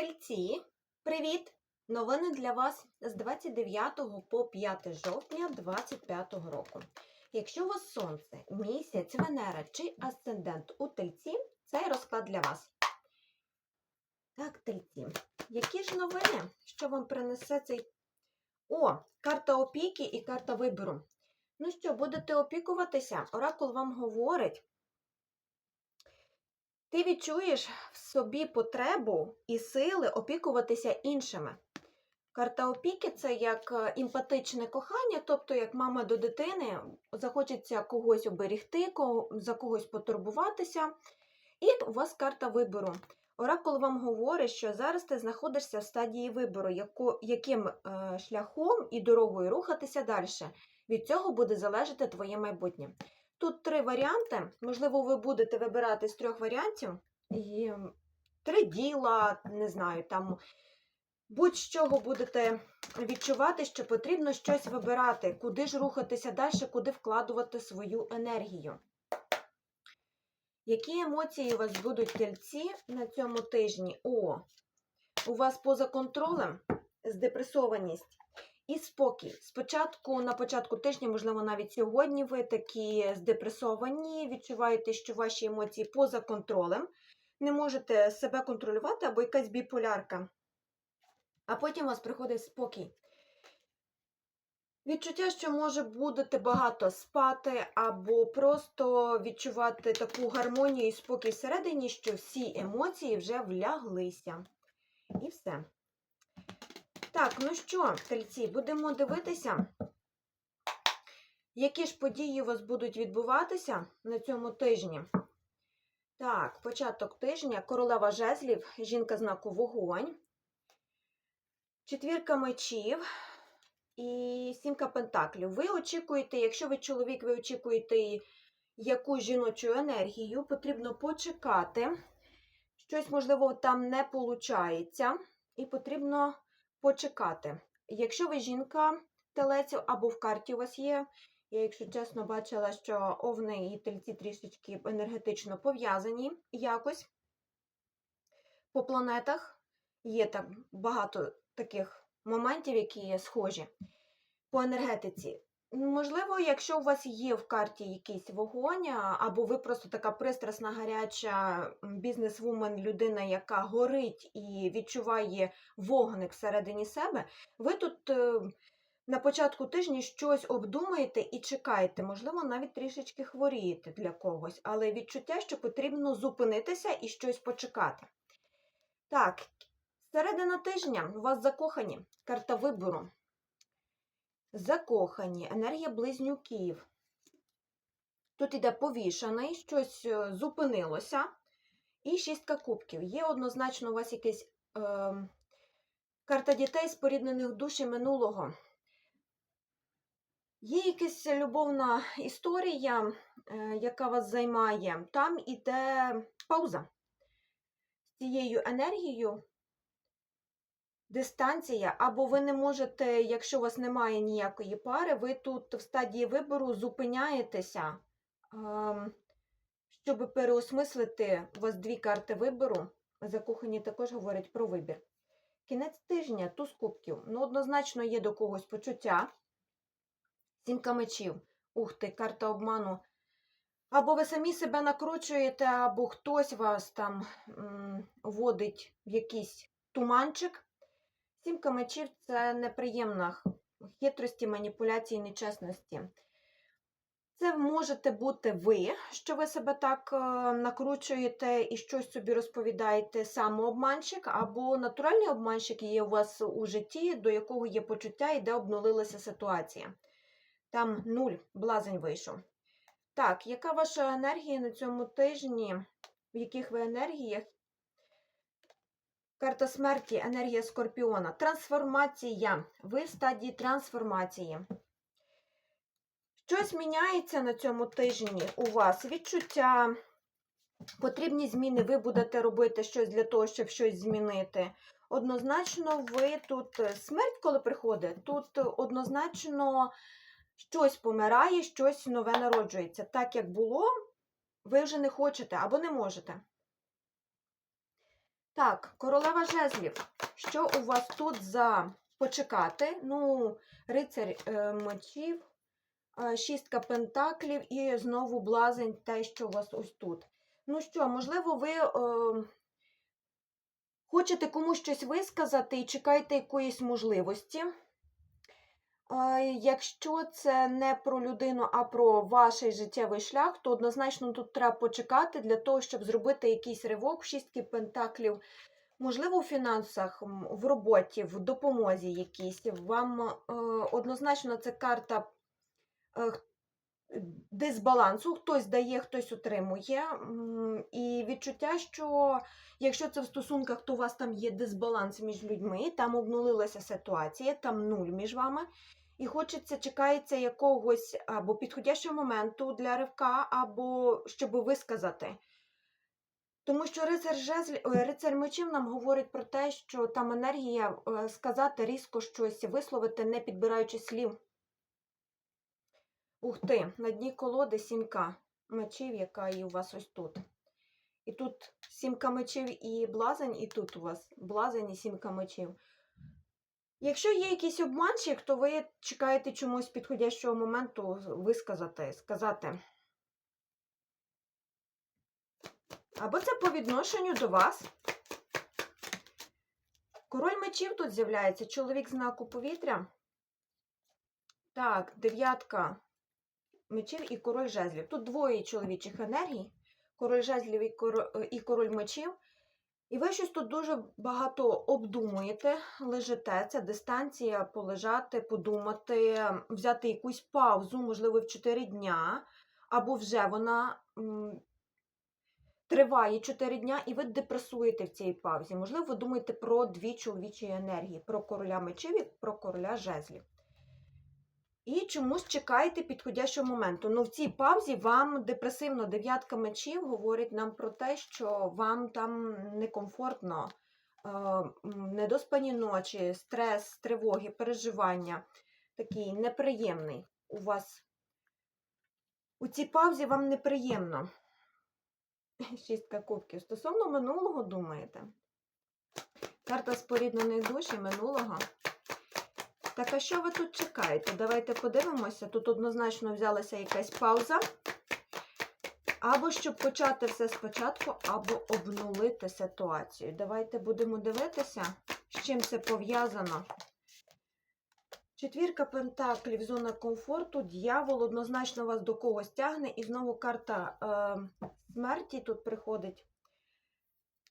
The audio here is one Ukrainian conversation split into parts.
Тельці, привіт! Новини для вас з 29 по 5 жовтня 2025 року. Якщо у вас сонце, місяць, Венера чи асцендент у тельці, цей розклад для вас. Так, тельці. Які ж новини, що вам принесе цей. О, карта опіки і карта вибору. Ну що, будете опікуватися? Оракул вам говорить. Ти відчуєш в собі потребу і сили опікуватися іншими. Карта опіки це як е, емпатичне кохання, тобто як мама до дитини захочеться когось оберігти, за когось потурбуватися. І у вас карта вибору. Оракул вам говорить, що зараз ти знаходишся в стадії вибору, яким е, шляхом і дорогою рухатися далі. Від цього буде залежати твоє майбутнє. Тут три варіанти. Можливо, ви будете вибирати з трьох варіантів. І три діла, не знаю, там будь-чого будете відчувати, що потрібно щось вибирати, куди ж рухатися далі, куди вкладувати свою енергію. Які емоції у вас будуть тельці на цьому тижні? О, у вас поза контролем здепресованість і спокій. Спочатку, на початку тижня, можливо, навіть сьогодні ви такі здепресовані, відчуваєте, що ваші емоції поза контролем, не можете себе контролювати або якась біполярка. А потім у вас приходить спокій. Відчуття, що може будете багато спати, або просто відчувати таку гармонію і спокій всередині, що всі емоції вже вляглися. І все. Так, ну що, тельці, будемо дивитися, які ж події у вас будуть відбуватися на цьому тижні. Так, початок тижня, королева жезлів, жінка знаку вогонь, четвірка мечів і сімка пентаклів. Ви очікуєте, якщо ви чоловік, ви очікуєте якусь жіночу енергію, потрібно почекати. Щось, можливо, там не виходить, і потрібно почекати. Якщо ви жінка телець або в карті у вас є, я, якщо чесно, бачила, що овни і тельці трішечки енергетично пов'язані якось по планетах. Є там багато таких моментів, які є схожі по енергетиці. Можливо, якщо у вас є в карті якийсь вогонь, або ви просто така пристрасна, гаряча бізнес-вумен, людина, яка горить і відчуває вогник всередині себе, ви тут е, на початку тижня щось обдумаєте і чекаєте, можливо, навіть трішечки хворієте для когось, але відчуття, що потрібно зупинитися і щось почекати. Так, середина тижня у вас закохані, карта вибору. Закохані, енергія близнюків. Тут іде повішаний, щось е, зупинилося. І шістка кубків. Є однозначно у вас якась е, карта дітей споріднених душі минулого. Є якась любовна історія, е, яка вас займає. Там іде пауза. З цією енергією дистанція, або ви не можете, якщо у вас немає ніякої пари, ви тут в стадії вибору зупиняєтеся, ем, щоб переосмислити у вас дві карти вибору. Закохані також говорять про вибір. Кінець тижня, туз кубків. Ну, однозначно є до когось почуття. Сімка мечів. Ух ти, карта обману. Або ви самі себе накручуєте, або хтось вас там м, вводить в якийсь туманчик. Сімка мечів це неприємна хитрості, маніпуляції, нечесності. Це можете бути ви, що ви себе так е, накручуєте і щось собі розповідаєте самообманщик, або натуральний обманщик є у вас у житті, до якого є почуття і де обнулилася ситуація. Там нуль, блазень вийшов. Так, яка ваша енергія на цьому тижні? В яких ви енергіях? Карта смерті, енергія скорпіона. Трансформація. Ви в стадії трансформації. Щось міняється на цьому тижні у вас. Відчуття, потрібні зміни, ви будете робити щось для того, щоб щось змінити. Однозначно, ви тут е, смерть, коли приходить, тут однозначно щось помирає, щось нове народжується. Так як було, ви вже не хочете або не можете. Так, королева жезлів. Що у вас тут за почекати? Ну, рицарь е, мечів, е, шістка пентаклів і знову блазень, те, що у вас ось тут. Ну що, можливо, ви е, хочете комусь щось висказати і чекаєте якоїсь можливості. Якщо це не про людину, а про ваш життєвий шлях, то однозначно тут треба почекати для того, щоб зробити якийсь ривок шістки пентаклів. Можливо, у фінансах, в роботі, в допомозі якійсь. Вам е, однозначно це карта е, дисбалансу. Хтось дає, хтось отримує. І відчуття, що якщо це в стосунках, то у вас там є дисбаланс між людьми, там обнулилася ситуація, там нуль між вами. І хочеться, чекається якогось або підходящого моменту для ривка, або щоб висказати. Тому що рицар, жезл... рицар мечів нам говорить про те, що там енергія е, сказати різко щось, висловити, не підбираючи слів. Ух ти, на дні колоди сімка мечів, яка і у вас ось тут. І тут сімка мечів і блазень, і тут у вас блазень і сімка мечів. Якщо є якийсь обманщик, то ви чекаєте чомусь підходящого моменту висказати, сказати. Або це по відношенню до вас. Король мечів тут з'являється, чоловік знаку повітря. Так, дев'ятка мечів і король жезлів. Тут двоє чоловічих енергій. Король жезлів і коро- і король мечів. І ви щось тут дуже багато обдумуєте, лежите, це дистанція, полежати, подумати, взяти якусь паузу, можливо, в 4 дня, або вже вона м, триває 4 дня, і ви депресуєте в цій паузі. Можливо, ви думаєте про дві чоловічі енергії: про короля мечів і про короля жезлів. І чомусь чекаєте підходящого моменту. Ну, в цій паузі вам депресивно дев'ятка мечів говорить нам про те, що вам там некомфортно, е, недоспані ночі, стрес, тривоги, переживання. Такий неприємний у вас. У цій паузі вам неприємно. Шістка кубків. Стосовно минулого думаєте? Карта споріднених душ і минулого. Так, а що ви тут чекаєте? Давайте подивимося. Тут однозначно взялася якась пауза. Або щоб почати все спочатку, або обнулити ситуацію. Давайте будемо дивитися, з чим це пов'язано. Четвірка пентаклів, зона комфорту, дьявол однозначно вас до когось тягне. І знову карта е, смерті тут приходить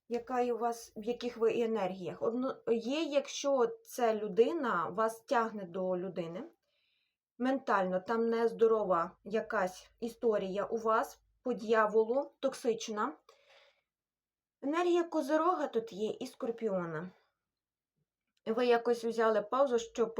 яка у вас, в яких ви енергіях. Одно, є, якщо це людина, вас тягне до людини. Ментально там нездорова якась історія у вас по дьяволу, токсична. Енергія козирога тут є і скорпіона. Ви якось взяли паузу, щоб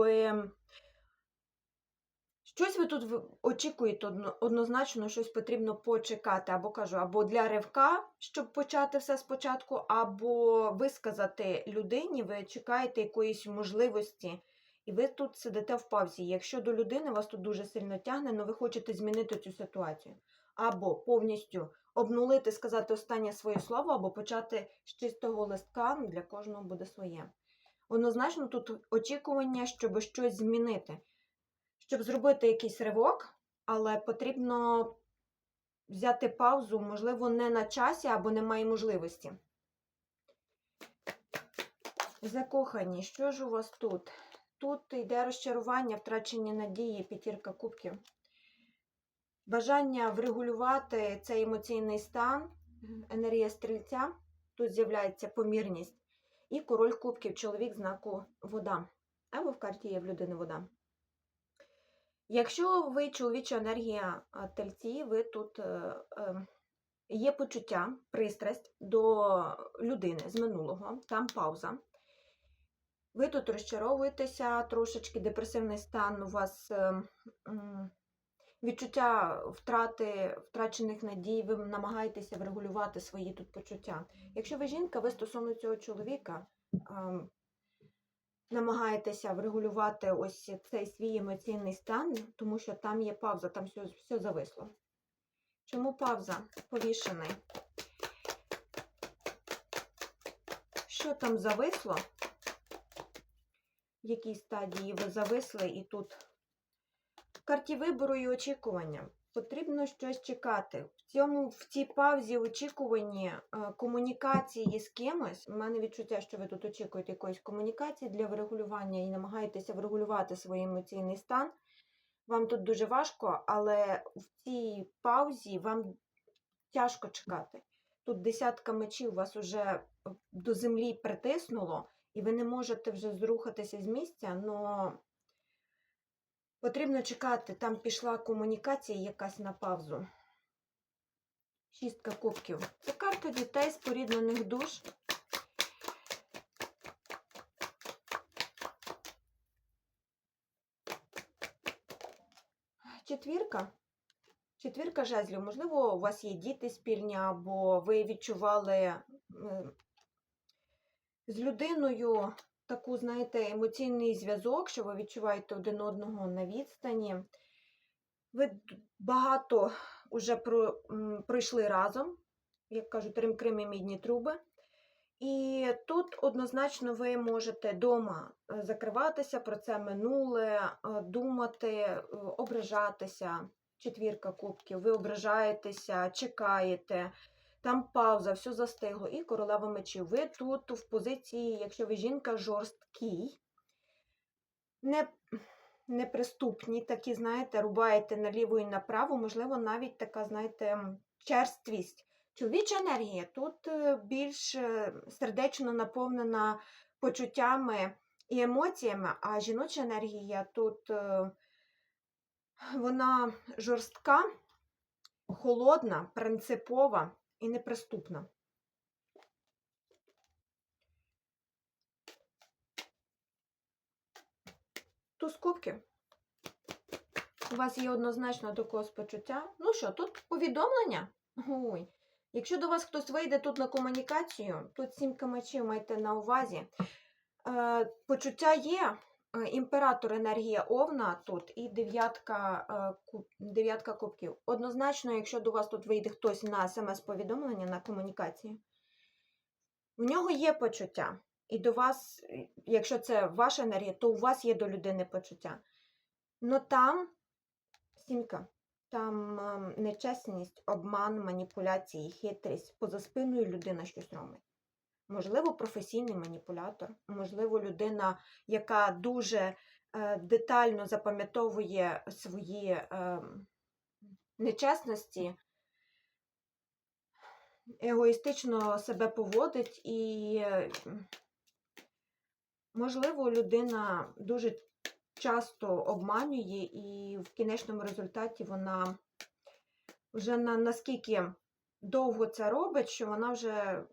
Щось ви тут очікуєте однозначно, щось потрібно почекати, або кажу, або для ривка, щоб почати все спочатку, або висказати людині, ви чекаєте якоїсь можливості, і ви тут сидите в паузі. Якщо до людини вас тут дуже сильно тягне, але ви хочете змінити цю ситуацію. Або повністю обнулити, сказати останнє своє слово, або почати з чистого листка, ну, для кожного буде своє. Однозначно тут очікування, щоб щось змінити щоб зробити якийсь ривок, але потрібно взяти паузу, можливо, не на часі або немає можливості. Закохані, що ж у вас тут? Тут йде розчарування, втрачення надії, п'ятірка кубків. Бажання врегулювати цей емоційний стан, енергія стрільця. Тут з'являється помірність. І король кубків, чоловік знаку вода. Або в карті є в людини вода. Якщо ви чоловіча енергія тельці, ви тут е, е, є почуття, пристрасть до людини з минулого, там пауза. Ви тут розчаровуєтеся, трошечки депресивний стан, у вас е, відчуття втрати, втрачених надій, ви намагаєтеся врегулювати свої тут почуття. Якщо ви жінка, ви стосовно цього чоловіка. Намагаєтеся врегулювати ось цей свій емоційний стан, тому що там є пауза, там все, все зависло. Чому пауза? Повішений. що там зависло, в якій стадії ви зависли, і тут в карті вибору і очікування. Потрібно щось чекати. В цьому в цій паузі очікуванні е, комунікації з кимось. У мене відчуття, що ви тут очікуєте якоїсь комунікації для врегулювання і намагаєтеся врегулювати свій емоційний стан. Вам тут дуже важко, але в цій паузі вам тяжко чекати. Тут десятка мечів вас уже до землі притиснуло, і ви не можете вже зрухатися з місця, але потрібно чекати. Там пішла комунікація якась на паузу. Шістка кубків. Це карта дітей споріднених душ. Четвірка. Четвірка жезлів. Можливо, у вас є діти спільні, або ви відчували з людиною таку, знаєте, емоційний зв'язок, що ви відчуваєте один одного на відстані. Ви багато вже про, пройшли разом, як кажуть, Рим-Крим і мідні труби. І тут однозначно ви можете вдома закриватися про це минуле, е, думати, е, ображатися. Четвірка кубків, ви ображаєтеся, чекаєте, там пауза, все застигло. І королева мечів. Ви тут в позиції, якщо ви жінка, жорсткій, не, неприступні, такі, знаєте, рубаєте наліво і направо, можливо, навіть така, знаєте, черствість. Чоловіча енергія тут е, більш е, сердечно наповнена почуттями і емоціями, а жіноча енергія тут е, вона жорстка, холодна, принципова і неприступна. Туз кубків. У вас є однозначно до когось почуття. Ну що, тут повідомлення? Ой. Якщо до вас хтось вийде тут на комунікацію, тут сімка мечів майте на увазі. Е, почуття є. Е, Імператор енергія Овна тут і дев'ятка е, дев'ятка кубків. Однозначно, якщо до вас тут вийде хтось на смс-повідомлення на комунікації, в нього є почуття. І до вас, е, якщо це ваша енергія, то у вас є до людини почуття. Но там сімка, там ем, нечесність, обман, маніпуляції, хитрість. Поза спиною людина щось робить. Можливо, професійний маніпулятор, можливо, людина, яка дуже е, детально запам'ятовує свої е, нечесності, егоїстично себе поводить і, можливо, людина дуже часто обманює, і в кінечному результаті вона вже на, наскільки довго це робить, що вона вже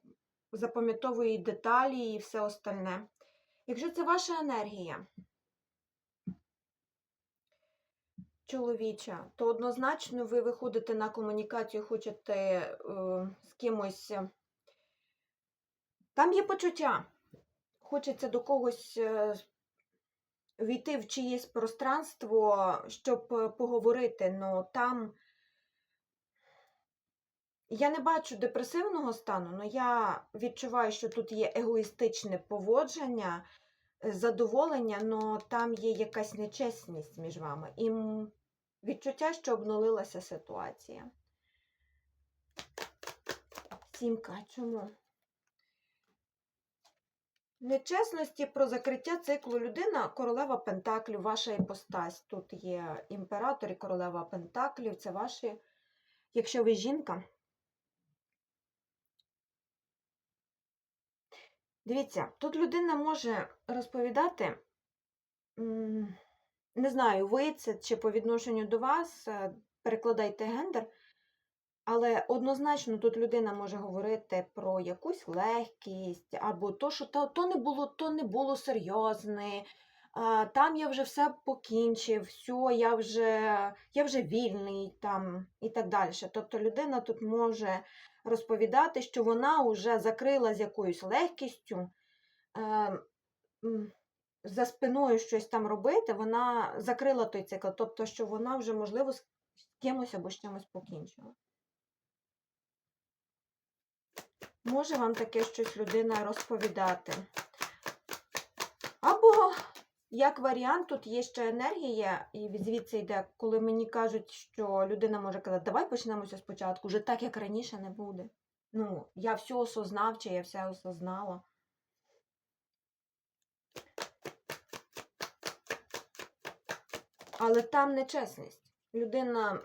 запам'ятовує і деталі і все остальне. Якщо це ваша енергія чоловіча, то однозначно ви виходите на комунікацію, хочете е, з кимось. е, Там є почуття. Хочеться до когось е, війти в чиєсь пространство, щоб е, поговорити, але там. Я не бачу депресивного стану, але я відчуваю, що тут є егоїстичне поводження, е, задоволення, але там є якась нечесність між вами. І відчуття, що обнулилася ситуація. Сімка, чому? Нечесності про закриття циклу людина, королева Пентаклів, ваша іпостась. Тут є імператор і королева Пентаклів, це ваші, якщо ви жінка. Дивіться, тут людина може розповідати, не знаю, ви це чи по відношенню до вас, е, перекладайте гендер, але однозначно тут людина може говорити про якусь легкість, або то, що то, то не було, то не було серйозне, там я вже все покінчив, все, я вже, я вже вільний там і так далі. Тобто людина тут може розповідати, що вона вже закрила з якоюсь легкістю, е, за спиною щось там робити, вона закрила той цикл, тобто, що вона вже, можливо, з кимось або з чимось покінчила. може вам таке щось людина розповідати. Або, як варіант, тут є ще енергія, і звідси йде, коли мені кажуть, що людина може казати, давай почнемося спочатку, вже так, як раніше не буде. Ну, я все осознав, чи я все осознала. Але там нечесність. Людина.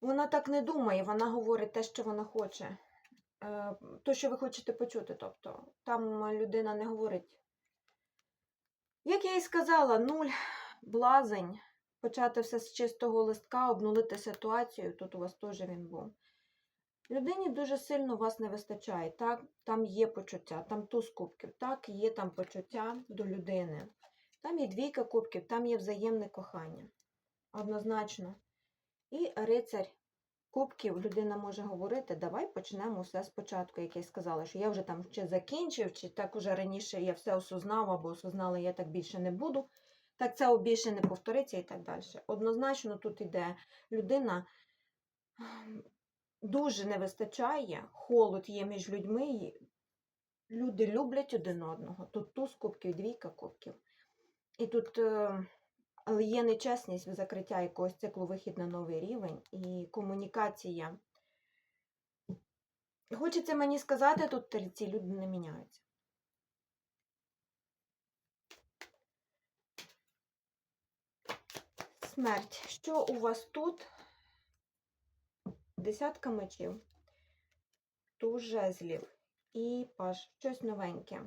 Вона так не думає, вона говорить те, що вона хоче. Е, То, що ви хочете почути. Тобто, там людина не говорить. Як я і сказала, нуль, блазень, почати все з чистого листка, обнулити ситуацію. Тут у вас теж він був. Людині дуже сильно вас не вистачає. Так, там є почуття, там туз кубків, так, є там почуття до людини. Там є двійка кубків, там є взаємне кохання. Однозначно. І рицарь кубків людина може говорити, давай почнемо все спочатку, як я сказала, що я вже там чи закінчив, чи так уже раніше я все осознав або осознала, я так більше не буду. Так це більше не повториться і так далі. Однозначно тут іде людина дуже не вистачає, холод є між людьми. Люди люблять один одного. Тут туз кубків, двійка кубків. І тут е, але є нечесність в закриття якогось циклу вихід на новий рівень і комунікація. Хочеться мені сказати, тут ці люди не міняються. Смерть. Що у вас тут? Десятка мечів, туз жезлів і паш. Щось новеньке.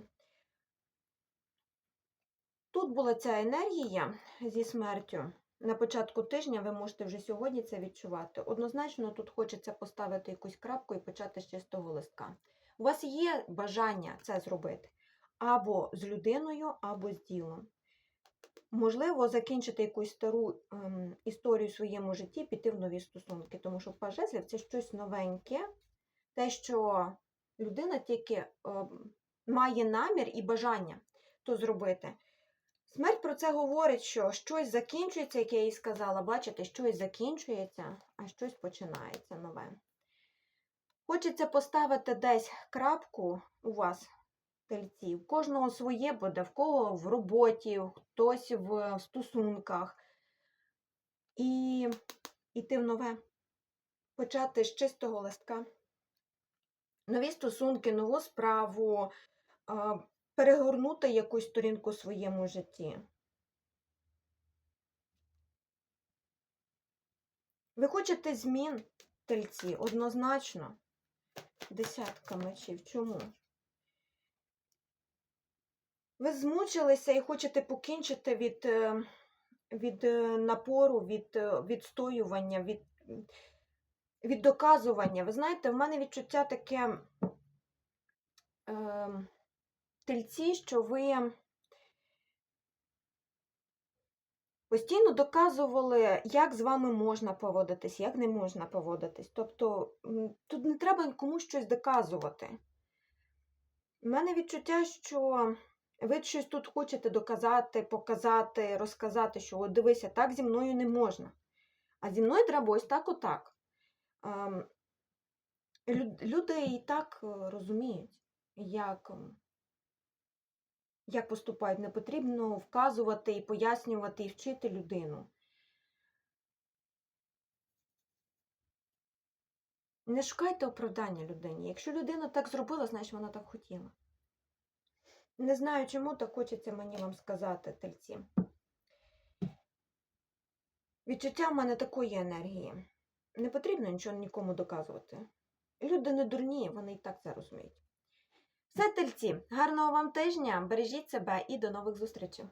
Тут була ця енергія зі смертю. На початку тижня ви можете вже сьогодні це відчувати. Однозначно, тут хочеться поставити якусь крапку і почати з чистого листка. У вас є бажання це зробити або з людиною, або з ділом. Можливо, закінчити якусь стару ем, історію в своєму житті, піти в нові стосунки, тому що пажезлів це щось новеньке, те, що людина тільки ем, має намір і бажання то зробити. Смерть про це говорить, що щось закінчується, як я їй сказала, бачите, щось закінчується, а щось починається нове. Хочеться поставити десь крапку у вас, тельці. В кожного своє буде, в кого в роботі, хтось в стосунках. І йти в нове. Почати з чистого листка. Нові стосунки, нову справу перегорнути якусь сторінку в своєму житті. Ви хочете змін тельці однозначно. Десятка мечів. Чому? Ви змучилися і хочете покінчити від е, від е, напору, від е, відстоювання, від від доказування. Ви знаєте, в мене відчуття таке. Е, тельці, що ви постійно доказували, як з вами можна поводитись, як не можна поводитись. Тобто тут не треба комусь щось доказувати. У мене відчуття, що ви щось тут хочете доказати, показати, розказати, що от дивися, так зі мною не можна. А зі мною треба ось так отак. Ем, люди і так е, розуміють, як як поступають, не потрібно вказувати і пояснювати і вчити людину. Не шукайте оправдання людині. Якщо людина так зробила, значить вона так хотіла. Не знаю, чому так хочеться мені вам сказати, тельці. Відчуття в мене такої енергії. Не потрібно нічого нікому доказувати. Люди не дурні, вони і так це розуміють. Все, тельці, гарного вам тижня, бережіть себе і до нових зустрічей!